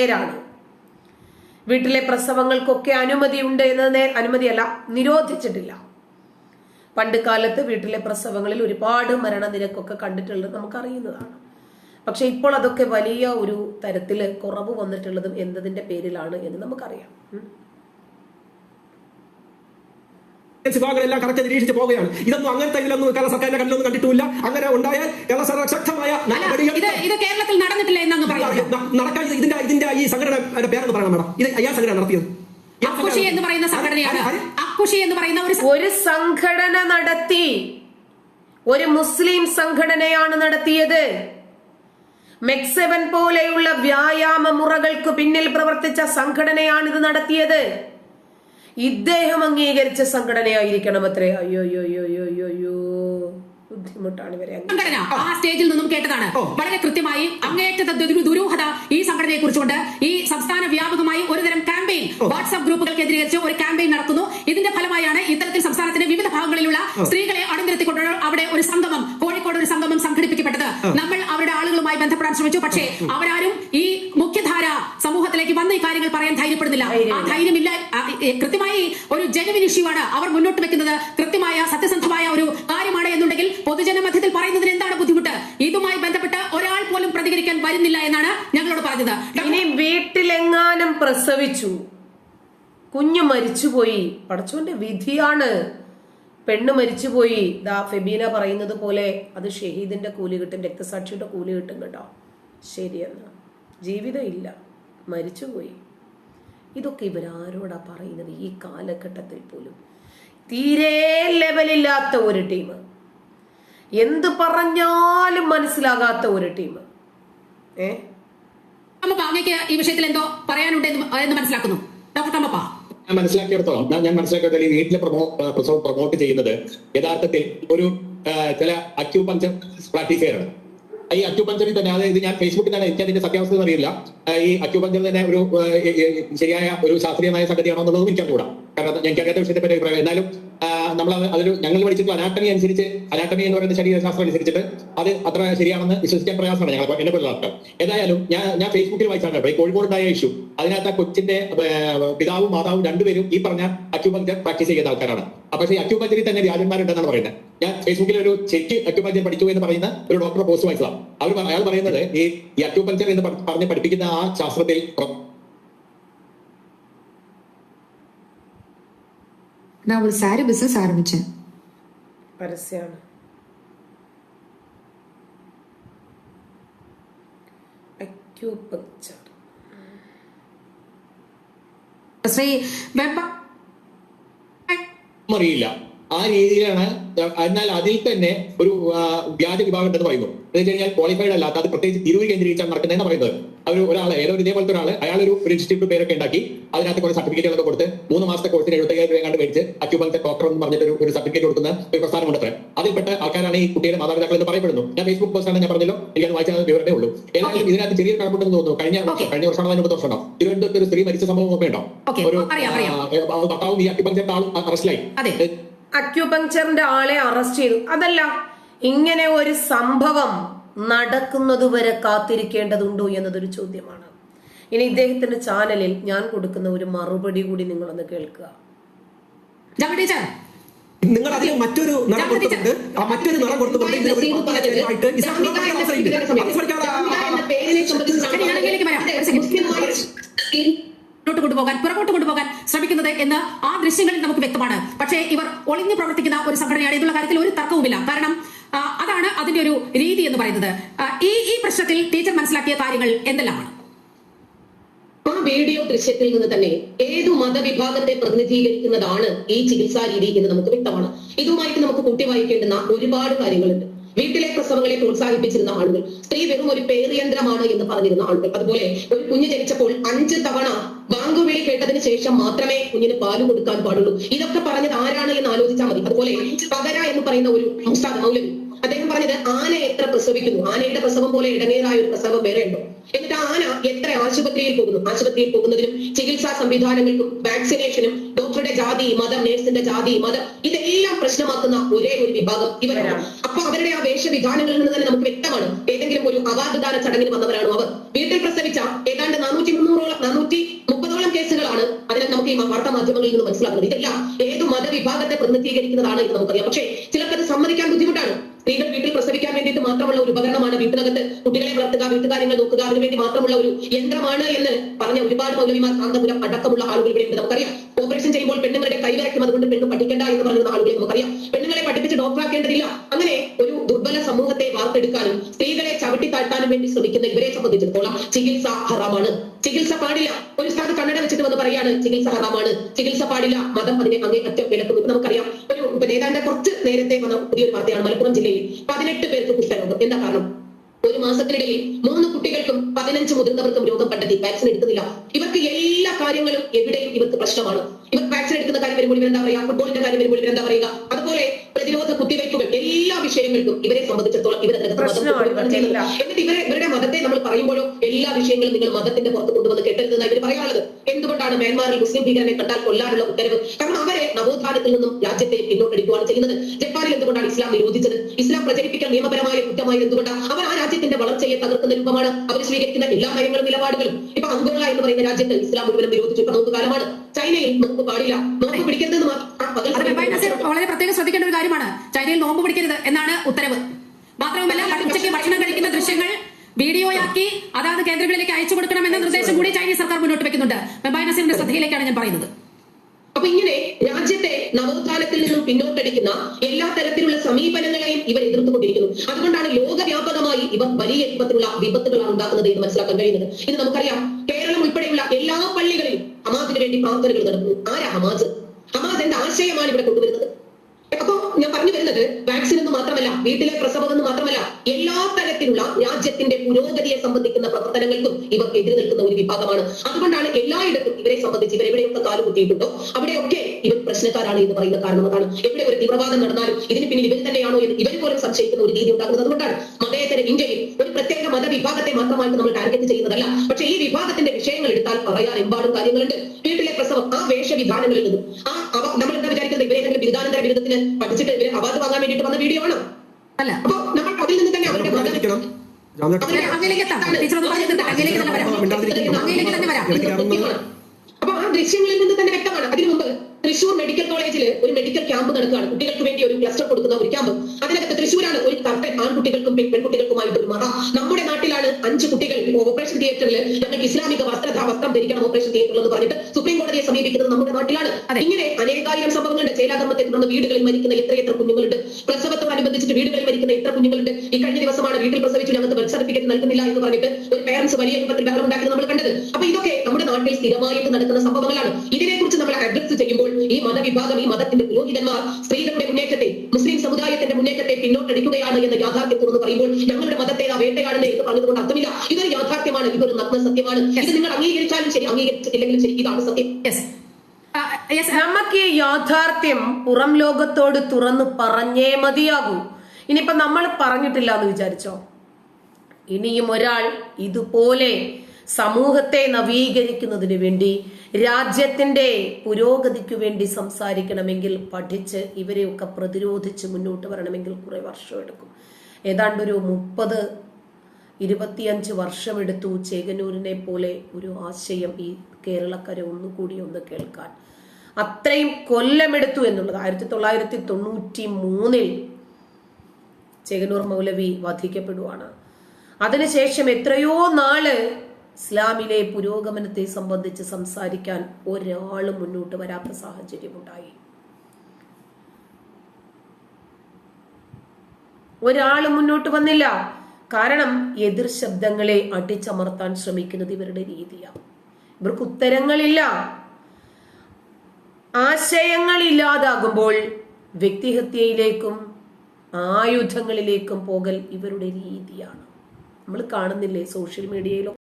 പേരാണ്. വീട്ടിലെ പ്രസവങ്ങൾക്കൊക്കെ അനുമതിയുണ്ട് എന്നത് അനുമതിയല്ല നിരോധിച്ചിട്ടില്ല. പണ്ട് കാലത്ത് വീട്ടിലെ പ്രസവങ്ങളിൽ ഒരുപാട് മരണനിരക്കൊക്കെ കണ്ടിട്ടുള്ളത് നമുക്കറിയുന്നതാണ്. പക്ഷെ ഇപ്പോൾ അതൊക്കെ വലിയ ഒരു തരത്തിൽ കുറവ് വന്നിട്ടുള്ളതും എന്തതിന്റെ പേരിലാണ് എന്ന് നമുക്കറിയാം. വിഭാഗങ്ങളെല്ലാം കറക്റ്റ് നിരീക്ഷിച്ച് പോവുകയാണ്. ഇതൊന്നും അങ്ങനത്തെ ഇതിലൊന്നും കേരള സർക്കാരിന്റെ കണ്ണിലൊന്നും കണ്ടിട്ടില്ല. അങ്ങനെ ഉണ്ടായാൽ കേരള സർക്കാർ ശക്തമായ കേരളത്തിൽ നടന്നിട്ടില്ല എന്നങ്ങ് നടക്കാൻ ഇതിന്റെ ഇതിന്റെ ഈ സംഘടന പേരെന്ന് പറയണം മേഡം. ഇത് അയ്യാ സംഘടന നടത്തിയത്. അക്കുഷി എന്ന് പറയുന്ന സംഘടനയാണ്? അക്കുഷി എന്ന് പറയുന്ന ഒരു ഒരു സംഘടന നടത്തി. ഒരു മുസ്ലിം സംഘടനയാണ് നടത്തിയത്. മെക്സെവൻ പോലെയുള്ള വ്യായാമ മുറകൾക്ക് പിന്നിൽ പ്രവർത്തിച്ച സംഘടനയാണിത് ഇത് നടത്തിയത്. ഇദ്ദേഹം അംഗീകരിച്ച സംഘടനയായിരിക്കണം അത്രേ അയ്യോ അയ്യോ അയ്യോ അയ്യോ ബുദ്ധിമുട്ടാണ് ഇവരെ. സംഘടന ആ സ്റ്റേജിൽ നിന്നും കേട്ടതാണ്. വളരെ കൃത്യമായി അങ്ങേയറ്റത്തെ ദുരു- ദുരൂഹത ഈ സംഘടനയെ കുറിച്ചുകൊണ്ട് ഈ സംസ്ഥാന വ്യാപകമായി ഒരുതരം ക്യാമ്പയിൻ വാട്സ്ആപ്പ് ഗ്രൂപ്പുകൾ കേന്ദ്രീകരിച്ച് ഒരു ക്യാമ്പയിൻ നടത്തുന്നു ഇതിന്റെ ഫലമായാണ് ഇത്തരത്തിൽ സംസ്ഥാനത്തിന്റെ വിവിധ ഭാഗങ്ങളിലുള്ള സ്ത്രീകളെ അണിനിരത്തിക്കൊണ്ട് അവിടെ ഒരു സംഗമം കോഴിക്കോട് ഒരു സംഗമം സംഘടിപ്പിക്കപ്പെട്ടത്. നമ്മൾ അവരുടെ ആളുകളുമായി ബന്ധപ്പെടാൻ ശ്രമിച്ചു. പക്ഷേ അവരാരും ഈ മുഖ്യധാര സമൂഹത്തിലേക്ക് വന്ന് ഈ കാര്യങ്ങൾ പറയാൻ ധൈര്യപ്പെടുന്നില്ല. ആ ധൈര്യമില്ല കൃത്യമായി ഒരു ജനുവിൻ ഇഷ്യൂ അവർ മുന്നോട്ട് വെക്കുന്നത്. കൃത്യമായ സത്യസന്ധമായ ഒരു കാര്യമാണ് എന്നുണ്ടെങ്കിൽ പൊതുജന മധ്യത്തിൽ പറയുന്നതിന് എന്താണ് ബുദ്ധിമുട്ട്? ഇതുമായി ബന്ധപ്പെട്ട് ഒരാൾ പോലും പ്രതികരിക്കാൻ വരുന്നില്ല എന്നാണ് ഞങ്ങളോട് പറഞ്ഞത്. ഇനി വീട്ടിലെങ്ങാനും പ്രസവിച്ചു. കുഞ്ഞു മരിച്ചുപോയി. പടച്ചോന്റെ വിധിയാണ്. പെണ്ണ് മരിച്ചുപോയി. ദാ ഫെബീന പറയുന്നത് പോലെ അത് ഷഹീദിന്റെ കൂലി കിട്ടും രക്തസാക്ഷിയുടെ കൂലി കിട്ടും കേട്ടോ. ശരിയെന്നാ. ജീവിതം ഇല്ല. മരിച്ചുപോയി. ഇതൊക്കെ ഇവരാരോടാ പറയുന്നത് ഈ കാലഘട്ടത്തിൽ പോലും? തീരെ ലെവലില്ലാത്ത ഒരു ടീം എന്ത് പറഞ്ഞാലും മനസ്സിലാകാത്ത ഒരു ടീം ഏ? അങ്ങേക്ക് ഈ വിഷയത്തിൽ എന്തോ പറയാനുണ്ട് എന്ന് മനസ്സിലാക്കുന്നു. ഡോക്ടർ അമ്മപ്പ. ഞാൻ മനസ്സിലാക്കിയിടത്തോളം. ഞാൻ- ഈ വീട്ടിലെ പ്രൊമോ പ്രസവം പ്രൊമോട്ട് ചെയ്യുന്നത് യഥാർത്ഥത്തിൽ ഒരു ചില അക്യൂപഞ്ചർ പ്രാക്ടീസുകാരാണ് ഈ അക്യൂപഞ്ചറിൽ തന്നെ അതായത് ഞാൻ ഫേസ്ബുക്കിൽ തന്നെ എനിക്ക് അതിന്റെ സത്യാവസ്ഥ അറിയില്ല. ഈ അക്യൂപഞ്ചർ തന്നെ ഒരു ശരിയായ ഒരു ശാസ്ത്രീയമായ സംഗതിയാണോ എന്നുള്ളതും എനിക്കറിഞ്ഞൂടാ കാരണം എനിക്ക് അറിയാത്ത വിഷയത്തെ പറ്റി അഭിപ്രായം എന്നാലും നമ്മൾ അത് അതൊരു ഞങ്ങൾ പഠിച്ചിട്ടുള്ള അനാട്ടമി അനുസരിച്ച് അനാട്ടമി എന്ന് പറയുന്ന ശരീരശാസ്ത്രം അനുസരിച്ചിട്ട് അത് അത്ര ശരിയാണെന്ന് വിശ്വസിക്കാൻ പ്രയാസമാണ് ഞങ്ങൾ എന്നെ പോലുള്ള ആൾക്കാർ ഏതായാലും ഞാൻ ഞാൻ ഫേസ്ബുക്കിൽ വായിച്ചാണ് ഈ കോഴിക്കോടുണ്ടായ ഇഷ്യൂ അതിനകത്ത് ആ കൊച്ചിന്റെ പിതാവും മാതാവും രണ്ടുപേരും ഈ പറഞ്ഞ അക്യുപഞ്ചർ പ്രാക്ടീസ് ചെയ്ത ആൾക്കാരാണ്. അപ്പൊ ഈ അക്യൂപഞ്ചറിൽ തന്നെ വ്യാജന്മാരുണ്ടെന്നാണ് പറയുന്നത്. ഞാൻ ഫേസ്ബുക്കിൽ ഒരു ചെക്ക് അക്യുപഞ്ചർ പഠിച്ചു എന്ന് പറയുന്ന ഒരു ഡോക്ടറെ പോസ്റ്റ് വായിച്ചതാണ് അവർ അയാൾ പറയുന്നത് ഈ അക്യുപഞ്ചർ എന്ന് പറ- പറഞ്ഞ് പഠിപ്പിക്കുന്ന ആ ശാസ്ത്രത്തിൽ நான் ஒரு சாரி பிசினஸ் ஆரம்பிச்சேன் പരസ്യമാണ് അക്യൂപങ്ചർ ശ്രീ വെമ്പ അറിയില്ല ആ രീതിയിലാണ് എന്നാൽ അതിൽ തന്നെ ഒരു ആ, വ്യാജ വിഭാഗം ഉണ്ടെന്ന് പറയുന്നു എന്ന് വെച്ച് കഴിഞ്ഞാൽ ക്വാളിഫൈഡ് അല്ലാത്ത അത് പ്രത്യേകിച്ച് തിരൂർ കേന്ദ്രീകരിച്ചാണ് നടക്കുന്നതെന്ന് പറയുന്നത് അവർ ഒരാൾ ഏതോ ഒരു ഇതേപോലത്തെ ഒരാൾ അയാൾ ഒരു രജിസ്റ്റേഡ് ഇൻസ്റ്റിറ്റ്യൂട്ട് പേരൊക്കെ ഉണ്ടാക്കി അതിനകത്ത് കുറെ സർട്ടിഫിക്കറ്റുകളൊക്കെ കൊടുത്ത് മൂന്ന് മാസത്തെ കോഴ്സിന് എഴുപത്തയ്യായിരം രൂപ കണ്ട് മേടിച്ച് അക്യുപാലത്തെ ഡോക്ടർ എന്ന് പറഞ്ഞിട്ട് ഒരു സർട്ടിഫിക്കറ്റ് കൊടുക്കുന്ന ഒരു പ്രസ്ഥാനം ഉണ്ട് അതിൽപ്പെട്ട ആൾക്കാരാണ് ഈ കുട്ടിയുടെ മാതാപിതാക്കൾ എന്ന് പറയപ്പെടുന്നു. ഞാൻ ഫേസ്ബുക്ക് പോസ്റ്റാണ് ഞാൻ പറഞ്ഞല്ലോ. എനിക്ക് അത് വായിച്ചാൽ വിവരമേ ഉള്ളൂ ഏതായാലും ഇതിനകത്ത് ചെറിയ കണക്കുണ്ടെന്ന് തോന്നുന്നു. കഴിഞ്ഞ വർഷം കഴിഞ്ഞ വർഷമാണോ അതിന് വർഷമാണോ? തിരുവനന്തപുരത്ത് ഒരു സ്ത്രീ മരിച്ച സംഭവം ഒക്കെ ഉണ്ടോ ഒരു അറിയാം, അറിയാം. ആ, ഭർത്താവും ഈ അക്യൂപങ്ചറിന്റെ ആളും അറസ്റ്റിലായി. അതെ. അക്യൂപങ്ചറിന്റെ ആളെ അറസ്റ്റ് ചെയ്തു. അതല്ല ഇങ്ങനെ ഒരു സംഭവം നടക്കുന്നതുവരെ കാത്തിരിക്കേണ്ടതുണ്ടോ എന്നതൊരു ചോദ്യമാണ്. ഇനി ഇദ്ദേഹത്തിന്റെ ചാനലിൽ ഞാൻ കൊടുക്കുന്ന ഒരു മറുപടി കൂടി നിങ്ങളൊന്ന് കേൾക്കുക. നിങ്ങൾ അതിന് മറ്റൊരു നിറം കൊടുത്തിട്ടുണ്ട് ആ മറ്റൊരു നിറം കൊടുത്തുകൊണ്ട്. മുന്നോട്ട് കൊണ്ടുപോകാൻ പുറകോട്ട് കൊണ്ടുപോകാൻ ശ്രമിക്കുന്നത് എന്ന് ആ ദൃശ്യങ്ങളിൽ നമുക്ക് വ്യക്തമാണ്. പക്ഷേ ഇവർ ഒളിഞ്ഞു പ്രവർത്തിക്കുന്ന ഒരു സംഘടനയാണ്. എന്നുള്ള കാര്യത്തിൽ ഒരു തർക്കവുമില്ല. കാരണം അതിന്റെ ഒരു രീതി എന്ന് പറയുന്നത് ഈ ഈ പ്രശ്നത്തിൽ ടീച്ചർ മനസ്സിലാക്കിയ കാര്യങ്ങൾ എന്തെല്ലാമാണ്? ആ വീഡിയോ ദൃശ്യത്തിൽ നിന്ന് തന്നെ ഏതു മതവിഭാഗത്തെ പ്രതിനിധീകരിക്കുന്നതാണ് ഈ ചികിത്സാ രീതി എന്ന് നമുക്ക് വ്യക്തമാണ്. ഇതുമായിട്ട് നമുക്ക് കുട്ടി വായിക്കേണ്ടുന്ന ഒരുപാട് കാര്യങ്ങളുണ്ട്. വീട്ടിലെ പ്രസവങ്ങളെ പ്രോത്സാഹിപ്പിച്ചിരുന്ന ആളുകൾ സ്ത്രീ വെറും ഒരു പേറിയന്ത്രമാണ് എന്ന് പറഞ്ഞിരുന്ന ആളുകൾ. അതുപോലെ ഒരു കുഞ്ഞ് ജനിച്ചപ്പോൾ അഞ്ച് തവണ ബാങ്കുവിളി കേട്ടതിന് ശേഷം മാത്രമേ കുഞ്ഞിന് പാൽ കൊടുക്കാൻ പാടുള്ളൂ. ഇതൊക്കെ പറഞ്ഞത് ആരാണ് എന്ന് ആലോചിച്ചാൽ മതി. അതുപോലെ പകര എന്ന് പറയുന്ന ഒരു ഉസ്താദ് മൗലവി അദ്ദേഹം പറഞ്ഞത് ആന എത്ര പ്രസവിക്കുന്നു? ആനയുടെ പ്രസവം പോലെ ഇടങ്ങേറായ ഒരു പ്രസവം വേറെ ഉണ്ടോ. എന്നിട്ട് ആന എത്ര ആശുപത്രിയിൽ പോകുന്നു? ആശുപത്രിയിൽ പോകുന്നതിനും ചികിത്സാ സംവിധാനങ്ങൾക്കും വാക്സിനേഷനും ഡോക്ടറുടെ ജാതി മതം നേഴ്സിന്റെ ജാതി മതം ഇതെല്ലാം പ്രശ്നമാക്കുന്ന ഒരേ ഒരു വിഭാഗം ഇവരാണ്. അപ്പൊ അവരുടെ ആ വേഷവിധാനങ്ങളിൽ നിന്ന് തന്നെ നമുക്ക് വ്യക്തമാണ് ഏതെങ്കിലും ഒരു അവാർഡ് ദാന ചടങ്ങിന് വന്നവരാണോ അവർ. വീട്ടിൽ പ്രസവിച്ച ഏതാണ്ട് നാനൂറ്റി മുന്നൂറോളം നാനൂറ്റി മുപ്പതോളം കേസുകളാണ് അതിനെ നമുക്ക് ഈ വാർത്താ മാധ്യമങ്ങളിൽ നിന്ന് മനസ്സിലാക്കുന്നത് ഇതെല്ലാം ഏത് മതവിഭാഗത്തെ പ്രതിനിധീകരിക്കുന്നതാണ് എന്ന് നമുക്കറിയാം. പക്ഷേ ചിലർക്കത് സമ്മതിക്കാൻ ബുദ്ധിമുട്ടാണ്. സ്ത്രീകൾ വീട്ടിൽ പ്രസവിക്കാൻ വേണ്ടിയിട്ട് മാത്രമുള്ള ഒരു ഉപകരണമാണ് വീട്ടിനകത്ത് കുട്ടികളെ വളർത്തുക വീട്ടുകാര്യങ്ങൾ നോക്കുക. അതിനുവേണ്ടി മാത്രമുള്ള ഒരു യന്ത്രമാണ് എന്ന് പറഞ്ഞ ഒരുപാട് മൗലവിമാർ കാന്തപുരം അടക്കമുള്ള ആളുകൾ ഇവിടെ നമുക്കറിയാം. ഓപ്പറേഷൻ ചെയ്യുമ്പോൾ പെണ്ണുങ്ങളുടെ കൈവരക്കും. അതുകൊണ്ട് പെണ്ണ് പഠിക്കേണ്ട എന്ന് പറയുന്ന ആളുകളെ നമുക്കറിയാം. പെണ്ണുങ്ങളെ പഠിപ്പിച്ച് ഡോക്ടറാക്കേണ്ടതില്ല. അങ്ങനെ ഒരു ദുർബല സമൂഹത്തെ വാർത്തെടുക്കാനും സ്ത്രീകളെ ചവിട്ടി താഴ്ത്താനും വേണ്ടി ശ്രമിക്കുന്ന ഇവരെ സംബന്ധിച്ചിടത്തോളം ചികിത്സ ഹറാമാണ്. ചികിത്സ പാടില്ല. ഒരു സ്ഥലത്ത് കണ്ണട വെച്ചിട്ട് വന്ന് പറയാണ് ചികിത്സ ഹറാമാണ്. ചികിത്സ പാടില്ല. മതം അതിനെ അങ്ങേ അറ്റം വിലക്കുന്നു. ഇപ്പൊ നമുക്കറിയാം ഒരു നേതാന്റെ കുറച്ച് നേരത്തെ വന്ന പുതിയൊരു വാർത്തയാണ് മലപ്പുറം ജില്ലയിൽ പതിനെട്ട് പേർക്ക് കുഷ്ഠരോഗം. എന്താ കാരണം? ഒരു മാസത്തിനിടയിൽ മൂന്ന് കുട്ടികൾക്കും പതിനഞ്ച് മുതിർന്നവർക്കും രോഗം കണ്ടെത്തി വാക്സിൻ എടുക്കുന്നില്ല. ഇവർക്ക് എല്ലാ കാര്യങ്ങളും എവിടെയും ഇവർക്ക് പ്രശ്നമാണ്. ഇവർക്ക് വാക്സിൻ എടുക്കുന്ന കാര്യം വരുമ്പോൾ ഇവരെന്താ പറയുക? ഫുട്ബോളിന്റെ കാര്യം വരുമ്പോൾ ഇവരെന്താ പറയുക? അതുപോലെ പ്രതിരോധ കുത്തിവയ്പ്പുകൾ എല്ലാ വിഷയങ്ങൾക്കും ഇവരെ സംബന്ധിച്ചിടത്തോളം ഇവർ എന്നിട്ട് ഇവരെ ഇവരുടെ മതത്തെ നമ്മൾ പറയുമ്പോഴോ എല്ലാ വിഷയങ്ങളും നിങ്ങൾ മതത്തിന്റെ പുറത്ത് കൊണ്ടുവന്ന് കെട്ടരുതെന്ന് ഇവർ പറയാനുള്ളത് എന്തുകൊണ്ടാണ് മ്യാൻമാറിൽ മുസ്ലിം ഭീകരനെ കണ്ടാൽ കൊല്ലാനുള്ള ഉത്തരവ്? കാരണം അവരെ നവോത്ഥാനത്തിൽ നിന്നും രാജ്യത്തെ പിന്നോട്ടടിക്കുകയാണ് ചെയ്യുന്നത്. ജപ്പാനിൽ എന്തുകൊണ്ടാണ് ഇസ്ലാം നിരോധിച്ചത്? ഇസ്ലാം പ്രചരിപ്പിക്കാൻ നിയമപരമായ കുറ്റമായി എന്തുകൊണ്ടാണ്? അവർ ആ രാജ്യത്തിന്റെ വളർച്ചയെ തകർക്കുന്ന രൂപമാണ്. അവർ സ്വീകരിക്കുന്ന എല്ലാ നയങ്ങളും നിലപാടുകളും. ഇപ്പൊ അങ്കോള എന്ന് പറയുന്ന രാജ്യത്ത് ഇസ്ലാം മുഴുവനും നിരോധിച്ചു. ഇപ്പൊ കാലമാണ്. ചൈനയിൽ നോക്ക് പാടില്ല. നോക്ക് പിടിക്കരുതെന്ന് വളരെ പ്രത്യേകം ശ്രദ്ധിക്കേണ്ട ഒരു കാര്യമാണ്. ചൈനയിൽ നോമ്പ് പിടിക്കരുത് എന്നാണ് ഉത്തരവ്. മാത്രവുമല്ല ഉച്ചയ്ക്ക് ഭക്ഷണം കഴിക്കുന്ന ദൃശ്യങ്ങൾ വീഡിയോയാക്കി അതാത് കേന്ദ്രങ്ങളിലേക്ക് അയച്ചു കൊടുക്കണമെന്ന നിർദ്ദേശം കൂടി ചൈനീസ് സർക്കാർ മുന്നോട്ട് വെക്കുന്നുണ്ട്. മെബൈന സിംഗിന്റെ ശ്രദ്ധയിലേക്കാണ് ഞാൻ പറയുന്നത്. അപ്പൊ ഇങ്ങനെ രാജ്യത്തെ നവോത്ഥാനത്തിൽ നിന്നും പിന്നോട്ടടിക്കുന്ന എല്ലാ തരത്തിലുള്ള സമീപനങ്ങളെയും ഇവർ എതിർത്തുകൊണ്ടിരിക്കുന്നു. അതുകൊണ്ടാണ് ലോകവ്യാപകമായി ഇവർ വലിയ രൂപത്തിലുള്ള വിപത്തുകളാണ് ഉണ്ടാക്കുന്നത് എന്ന് മനസ്സിലാക്കാൻ കഴിയുന്നത്. ഇത് നമുക്കറിയാം. കേരളം ഉൾപ്പെടെയുള്ള എല്ലാ പള്ളികളിലും ഹമാസിന് വേണ്ടി പ്രാർത്ഥനകൾ നടക്കുന്നു ആരാ ഹമാസ്? ഹമാസ് എന്റെ ആശയമാണ് ഇവിടെ കൊണ്ടുവരുന്നത്? അപ്പോ ഞാൻ പറഞ്ഞു വരുന്നത് വാക്സിൻ എന്ന് മാത്രമല്ല വീട്ടിലെ പ്രസവം എന്ന് മാത്രമല്ല എല്ലാ തരത്തിലുള്ള രാജ്യത്തിന്റെ പുരോഗതിയെ സംബന്ധിക്കുന്ന പ്രവർത്തനങ്ങൾക്കും ഇവർ എതിര് നിൽക്കുന്ന ഒരു വിഭാഗമാണ്. അതുകൊണ്ടാണ് എല്ലായിടത്തും ഇവരെ സംബന്ധിച്ച് ഇവർ എവിടെയൊക്കെ കാലുകുത്തിയിട്ടുണ്ടോ അവിടെയൊക്കെ ഇവർ പ്രശ്നക്കാരാണ് എന്ന് പറയുന്ന കാരണം അതാണ്. എവിടെ ഒരു തീവ്രവാദം നടന്നാലും ഇതിന് പിന്നിൽ ഇവർ തന്നെയാണോ എന്ന് ഇവർ പോലും സംശയിക്കുന്ന ഒരു രീതി ഉണ്ടാകുന്നത്. അതുകൊണ്ടാണ് മതേതര ഇന്ത്യയിൽ ഒരു പ്രത്യേക മതവിഭാഗത്തെ മാത്രമായിട്ട് നമ്മൾ ടാർഗറ്റ് ചെയ്യുന്നതല്ല. പക്ഷേ ഈ വിഭാഗത്തിന്റെ വിഷയങ്ങൾ എടുത്താൽ പറയാൻ എമ്പാടും കാര്യങ്ങളുണ്ട്. വീട്ടിലെ പ്രസവം ആ വേഷവിധാനങ്ങളിൽ നിന്നും ആ അവ- നമ്മൾ എന്താ വിചാരിക്കുന്നത്? ഇവരെ ബിരുദാനന്തര ബിരുദത്തിന് പഠിച്ചിട്ട് ഇവരെ അവാർഡ് വാങ്ങാൻ വേണ്ടിയിട്ട് വന്ന വീഡിയോ ആണ്? അല്ല. അപ്പൊ നമ്മൾ അതിൽ നിന്ന് തന്നെ അവരുടെ അപ്പൊ ആ ദൃശ്യങ്ങളിൽ നിന്ന് തന്നെ വ്യക്തമാണ്. അതിനു മുമ്പ് തൃശൂർ മെഡിക്കൽ കോളേജിൽ ഒരു മെഡിക്കൽ ക്യാമ്പ് നടക്കുകയാണ്. കുട്ടികൾക്ക് വേണ്ടി ഒരു ക്ലസ്റ്റർ കൊടുക്കുന്ന ഒരു ക്യാമ്പ്. അതിനകത്ത് തൃശ്ശൂരാണ് ഒരു കർട്ടൻ ആൺകുട്ടികൾക്കും പെൺ- പെൺകുട്ടികൾക്കുമായിട്ട് ഒരു മറ നമ്മുടെ നാട്ടിലാണ് അഞ്ച് കുട്ടികൾ ഓപ്പറേഷൻ തിയേറ്ററിൽ ഞങ്ങൾക്ക് ഇസ്ലാമിക വസ്ത്ര വസ്ത്രം ധരിക്കണം ഓപ്പറേഷൻ തിയേറ്ററിൽ എന്ന് പറഞ്ഞിട്ട് സുപ്രീം കോടതിയെ സമീപിക്കുന്നത് നമ്മുടെ നാട്ടിലാണ്. ഇങ്ങനെ അനേകായിരം സംഭവങ്ങളുണ്ട്. ചേലാകർമ്മത്തെ തുടർന്ന് വീടുകളിൽ മരിക്കുന്ന എത്രയെത്ര കുഞ്ഞുങ്ങളുണ്ട്. പ്രസവത്തോടനുബന്ധിച്ചിട്ട് വീടുകളിൽ മരിക്കുന്ന എത്ര കുഞ്ഞുങ്ങളുണ്ട്. ഈ കഴിഞ്ഞ ദിവസമാണ് വീട്ടിൽ പ്രസവിച്ചു ഞങ്ങൾക്ക് ബർത്ത് സർട്ടിഫിക്കറ്റ് നൽകുന്നില്ല എന്ന് പറഞ്ഞിട്ട് ഒരു പേരൻസ് വലിയ രൂപത്തിൽ ബഹളം ഉണ്ടാക്കി നമ്മൾ കണ്ടത്. അപ്പൊ ഇതൊക്കെ നമ്മുടെ നാട്ടിൽ സ്ഥിരമായിട്ട് നടക്കുന്ന സംഭവങ്ങളാണ്. ഇതിനെക്കുറിച്ച് നമ്മൾ അഡ്രസ് ചെയ്യുമ്പോൾ ഈ മതവിഭാഗം ഈ മതത്തിന്റെ പുരോഹിതന്മാർ സ്ത്രീകളുടെ മുന്നേറ്റത്തെ മുസ്ലിം സമുദായത്തിന്റെ മുന്നേറ്റത്തെ പിന്നോട്ടടിക്കുകയാണ് എന്ന യാഥാർത്ഥ്യം തുറന്ന് പറയുമ്പോൾ ഞങ്ങളുടെ മതത്തെ ആ വേട്ടയാടുന്നത് എന്ന് പറഞ്ഞതുകൊണ്ട് അർത്ഥമില്ല. ഇതൊരു യാഥാർത്ഥ്യമാണ് ഇതൊരു നഗ്ന സത്യമാണ്. ഇത് നിങ്ങൾ അംഗീകരിച്ചാലും ശരി അംഗീകരിച്ചിട്ടില്ലെങ്കിലും ശരി ഇതാണ് സത്യം. നമുക്ക് ഈ യാഥാർത്ഥ്യം പുറം ലോകത്തോട് തുറന്ന് പറഞ്ഞേ മതിയാകൂ. ഇനിയിപ്പൊ നമ്മൾ പറഞ്ഞിട്ടില്ല എന്ന് വിചാരിച്ചോ? ഇനിയും ഒരാൾ ഇതുപോലെ സമൂഹത്തെ നവീകരിക്കുന്നതിന് വേണ്ടി രാജ്യത്തിന്റെ പുരോഗതിക്ക് വേണ്ടി സംസാരിക്കണമെങ്കിൽ പഠിച്ച് ഇവരെയൊക്കെ പ്രതിരോധിച്ച് മുന്നോട്ട് വരണമെങ്കിൽ കുറെ വർഷം എടുക്കും. ഏതാണ്ട് ഒരു മുപ്പത് ഇരുപത്തിയഞ്ച് വർഷമെടുത്തു ചേകനൂരിനെ പോലെ ഒരു ആശയം ഈ കേരളക്കര ഒന്നുകൂടി ഒന്ന് കേൾക്കാൻ. അത്രയും കൊല്ലമെടുത്തു എന്നുള്ളത് ആയിരത്തി തൊള്ളായിരത്തി തൊണ്ണൂറ്റി മൂന്നിൽ ചേകനൂർ മൗലവി വധിക്കപ്പെടുവാണ്. അതിനുശേഷം എത്രയോ നാൾ ഇസ്ലാമിലെ പുരോഗമനത്തെ സംബന്ധിച്ച് സംസാരിക്കാൻ ഒരാളും മുന്നോട്ട് വരാത്ത സാഹചര്യമുണ്ടായി. ഒരാളും മുന്നോട്ട് വന്നില്ല. കാരണം എതിർ ശബ്ദങ്ങളെ അടിച്ചമർത്താൻ ശ്രമിക്കുന്നത് ഇവരുടെ രീതിയാണ്. ഇവർക്ക് ഉത്തരങ്ങളില്ല. ആശയങ്ങൾ ഇല്ലാതാകുമ്പോൾ വ്യക്തിഹത്യയിലേക്കും ആയുധങ്ങളിലേക്കും പോകൽ ഇവരുടെ രീതിയാണ്. നമ്മൾ കാണുന്നില്ലേ സോഷ്യൽ മീഡിയയിലോ